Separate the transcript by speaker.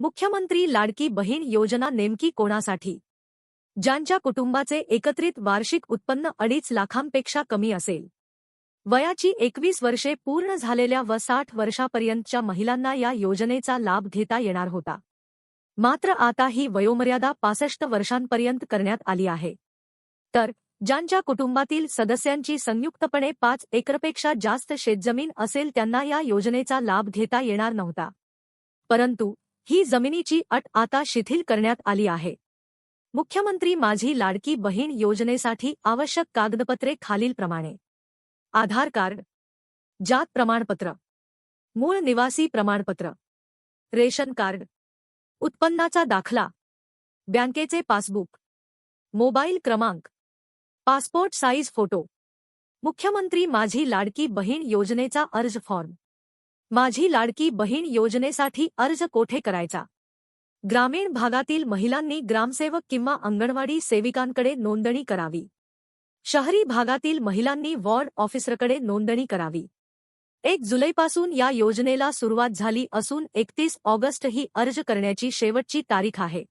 Speaker 1: मुख्यमंत्री लाडकी बहीण योजना नेमकी कोणासाठी? ज्यांच्या कुटुंबाचे एकत्रित वार्षिक उत्पन्न अडीच लाखांपेक्षा कमी असेल. वयाची एकवीस वर्षे पूर्ण झालेल्या व साठ वर्षापर्यंतच्या महिलांना या योजनेचा लाभ घेता येणार होता. मात्र आता ही वयोमर्यादा पासष्ट वर्षांपर्यंत करण्यात आली आहे. तर ज्यांच्या कुटुंबातील सदस्यांची संयुक्तपणे पाच एकरपेक्षा जास्त शेतजमीन असेल त्यांना या योजनेचा लाभ घेता येणार नव्हता. परंतु ही जमिनीची अट आता शिथिल करण्यात आली आहे. मुख्यमंत्री माझी लाडकी बहीण योजनेसाठी आवश्यक कागदपत्रे खालीलप्रमाणे आधार कार्ड. जात प्रमाणपत्र. मूळ निवासी प्रमाणपत्र. Ration card. उत्पन्नाचा दाखला. बँकेचे पासबुक. मोबाईल क्रमांक. Passport size photo. मुख्यमंत्री माझी लाडकी बहीण योजनेचा अर्ज फॉर्म. माझी लाडकी बहीण योजनेसाठी अर्ज कोठे करायचा? ग्रामीण भागातील महिलांनी ग्रामसेवक किंवा अंगणवाडी सेविकांकडे नोंदणी करावी. शहरी भागातील महिलांनी वॉर्ड ऑफिसरकडे नोंदणी करावी. एक जुलैपासून या योजनेला सुरुवात झाली असून एकतीस ऑगस्ट ही अर्ज करण्याची शेवटची तारीख आहे.